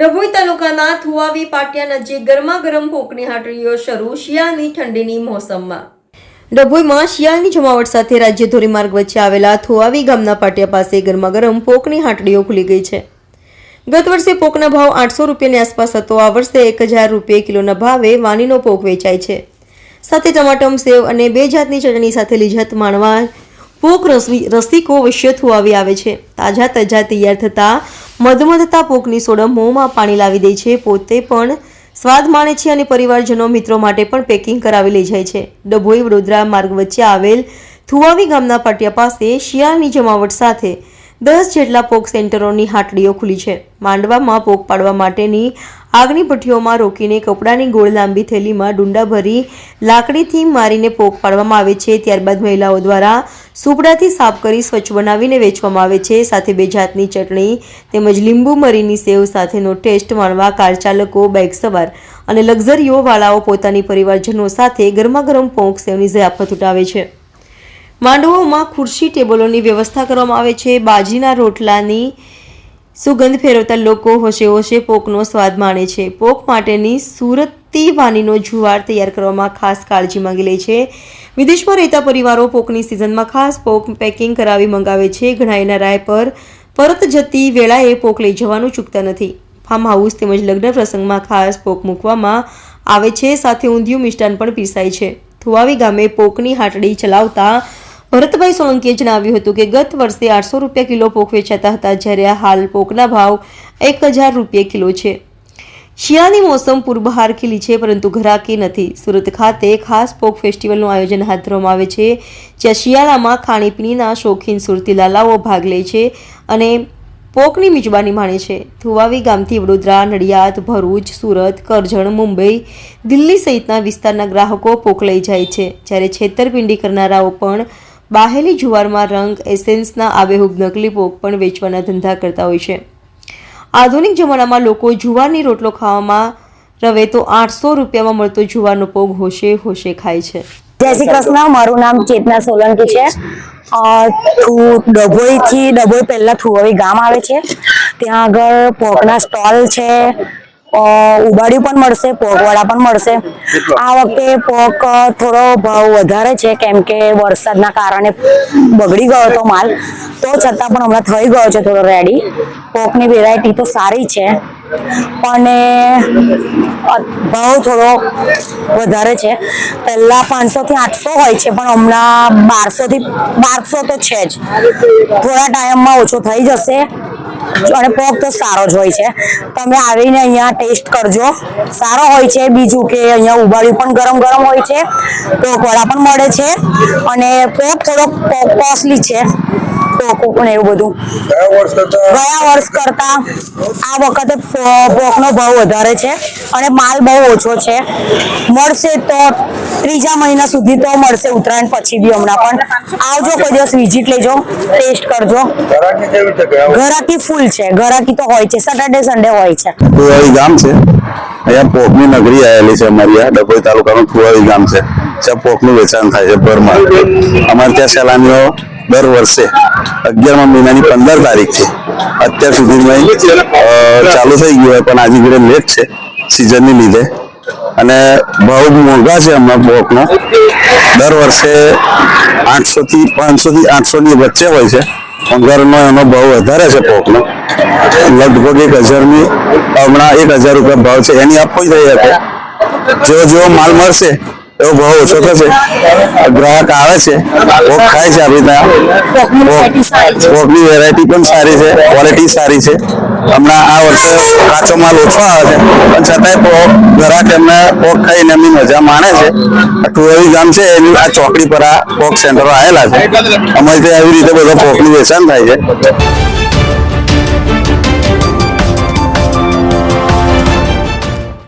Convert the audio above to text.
ડભોઈ તાલુકાના થુવાવી પાટિયા નજીક ગરમા ગરમ પોકની હાટડીઓ શરૂ શિયાળની ઠંડીની મોસમમાં. ડભોઈમાં શિયાળની જમાવટ સાથે રાજ્ય ધોરીમાર્ગ વચ્ચે આવેલા થુવાવી ગામના પાટિયા પાસે ગરમા ગરમ પોકની હાટડીઓ ખુલી ગઈ છે. ગત વર્ષે પોકના ભાવ આઠસો રૂપિયાની આસપાસ હતો. આ વર્ષે એક હજાર રૂપિયા કિલોના ભાવે વાનીનો પોક વેચાય છે. સાથે ટમાટમ, સેવ અને બે જાતની ચટણી સાથે લીજત માણવા પોક રસી રસિકો અવશ્ય થુવાવી આવે છે. તાજા તાજા તૈયાર થતા મધમધતા પોકની સોડમ મોંમાં પાણી લાવી દે છે. પોતે પણ સ્વાદ માણે છે અને પરિવારજનો મિત્રો માટે પણ પેકિંગ કરાવી લઈ જાય છે. ડભોઈ વડોદરા માર્ગ વચ્ચે આવેલ થુવાવી ગામના પાટિયા પાસે શિયાળની જમાવટ સાથે દસ જેટલા પોક સેન્ટરોની હાટડીઓ ખુલી છે. માંડવામાં પોક પાડવા માટેની આગની ભઠ્ઠીઓમાં રોકીને કપડાની ગોળ લાંબી થેલીમાં ડુંડા ભરી લાકડીથી મારીને પોક પાડવામાં આવે છે. ત્યારબાદ મહિલાઓ દ્વારા સુપડાથી સાફ કરી સ્વચ્છ બનાવીને વેચવામાં આવે છે. સાથે બે જાતની ચટણી તેમજ લીંબુ મરીની સેવ સાથેનો ટેસ્ટ માણવા કાર ચાલકો, બાઇક સવાર અને લક્ઝરીઓ વાળાઓ પોતાની પરિવારજનો સાથે ગરમાગરમ પોંક સેવની જયાફત ઉઠાવે છે. માંડવોમાં ખુરશી ટેબલોની વ્યવસ્થા કરવામાં આવે છે. બાજીના રોટલાની સુગંધ ફેરવતા લોકો હોશે હોશે પોકનો સ્વાદ માણે છે. પોક માટેની સુરતી વાનીનો જુવાર તૈયાર કરવામાં ખાસ કાળજી માંગી લે છે. વિદેશમાં રહેતા પરિવારો પોકની સિઝનમાં ખાસ પોક પેકિંગ કરાવી મંગાવે છે. ઘણાઈના રાય પર પરત જતી વેળાએ પોક લઈ જવાનું ચૂકતા નથી. ફાર્મ હાઉસ તેમજ લગ્ન પ્રસંગમાં ખાસ પોક મૂકવામાં આવે છે. સાથે ઊંધિયું મિષ્ટાન પણ પીરસાય છે. થુવાવી ગામે પોકની હાટડી ચલાવતા ભરતભાઈ સોલંકીએ જણાવ્યું હતું કે ગત વર્ષે આઠસો રૂપિયા કિલો પોક વેચાતા હતા જ્યારે હાલ પોકના ભાવ એક હજાર રૂપિયા કિલો છે. શિયાળાની મોસમ પૂર્વહાર ખીલી છે, પરંતુ ઘરાકી નથી. સુરત ખાતે ખાસ પોક ફેસ્ટિવલનું આયોજન હાથ ધરવામાં આવે છે, જ્યાં શિયાળામાં ખાણીપીણીના શોખીન સુરતી લાલાઓ ભાગ લે છે અને પોકની મિજબાની માણે છે. થુવાવી ગામથી વડોદરા, નડિયાદ, ભરૂચ, સુરત, કરજણ, મુંબઈ, દિલ્હી સહિતના વિસ્તારના ગ્રાહકો પોક લઈ જાય છે. જ્યારે છેતરપિંડી કરનારાઓ પણ બાહેલી જુવારમાં રંગ, એસેન્સના આબેહૂબ નકલી પોક પણ વેચવાના ધંધા કરતા હોય છે. આધુનિક જમાનામાં લોકો જુવારની રોટલો ખાવામાં રવે તો આઠસો રૂપિયામાં મળતો જુવારનો પોગ હોશે હોશે ખાય છે. જય શ્રી કૃષ્ણ, મારું નામ ચેતના સોલંકી છે. ડભોઈથી ડભોઈ પહેલા થુવાવી ગામ આવે છે. ત્યાં આગળ પોકના સ્ટોલ છે. ઉબાડિયું પણ મળશે પોકવડા પણ મળશે. આ વખતે પોક થોડો ભાવ વધારે છે કેમ કે વરસાદના કારણે બગડી ગયો હતો માલ. તો છતાં પણ હમણાં થઈ ગયો છે થોડો રેડી પોકની વેરાયટી તો સારી છે. અને ભાવ થોડો વધારે છે. પહેલા પાંચસો થી આઠસો હોય છે પણ હમણાં બારસો થી બારસો તો છે જ. થોડા ટાઈમમાં ઓછો થઈ જશે. અને પોક તો સારો જ હોય છે. તમે આવીને અહીંયા ટેસ્ટ કરજો. સારો હોય છે. બીજું કે અહીંયા ઉબાળ્યું પણ ગરમ ગરમ હોય છે. પોક વડા પણ મળે છે. અને પોક થોડોક કોસ્ટલી છે. પોક ને એવું બધું. ગયા વર્ષ કરતા ગયા વર્ષ કરતા આ વખતે પોકનો ભાવ વધારે છે અને માલ બહુ ઓછો છે. મળશે તો ત્રીજા મહિના સુધી તો મળશે ઉત્તરાયણ પછી બી હમણાં પણ. આવજો કોઈ દિવસ વિઝિટ લેજો ટેસ્ટ કરજો. ઘરાકી ફૂલ છે ઘરાકી તો હોય છે. સેટરડે સન્ડે હોય છે. ફુવારી ગામ છે. અહીંયા પોકની નગરી આવેલી છે અમારી આ ડભોઈ તાલુકાનું ફુવારી ગામ છે. જ્યાં પોકનું વેચાણ થાય છે ભરમાં અમારે ત્યાં સહેલાણીઓ દર વર્ષે અગિયારમા મહિનાની પંદર તારીખ છે. અત્યાર સુધીમાં ચાલુ થઈ ગયું હોય પણ આજે ઘરે લેટ છે સિઝનને લીધે. અને ભાવ મોંઘા છે હમણાં બોકનો. દર વર્ષે આઠસો થી પાંચસો થી આઠસો ની વચ્ચે હોય છે. પંગરનો એનો ભાવ વધારે છે પોકનો લગભગ એક હજારની હમણાં એક હજાર રૂપિયા ભાવ છે. એની આપો થઈ શકે? જેવો જેવો માલ મળશે એવો ભાવ ઓછો થશે ગ્રાહક આવે છે. પોક ખાય છે આપણી ત્યાં. કોકની વેરાયટી પણ સારી છે. ક્વોલિટી સારી છે. હમણાં આ વર્ષે કાચો માલ ઓછો આવે છે. પણ છતાંય પોક ગ્રાહક એમને પોક ખાઈને એમની મજા માણે છે. આ ટુવેવી ગામ છે, એની આ ચોકડી પર આ પોક સેન્ટરો આવેલા છે. અમારી ત્યાં એવી રીતે બધો પોકનું વેચાણ થાય છે.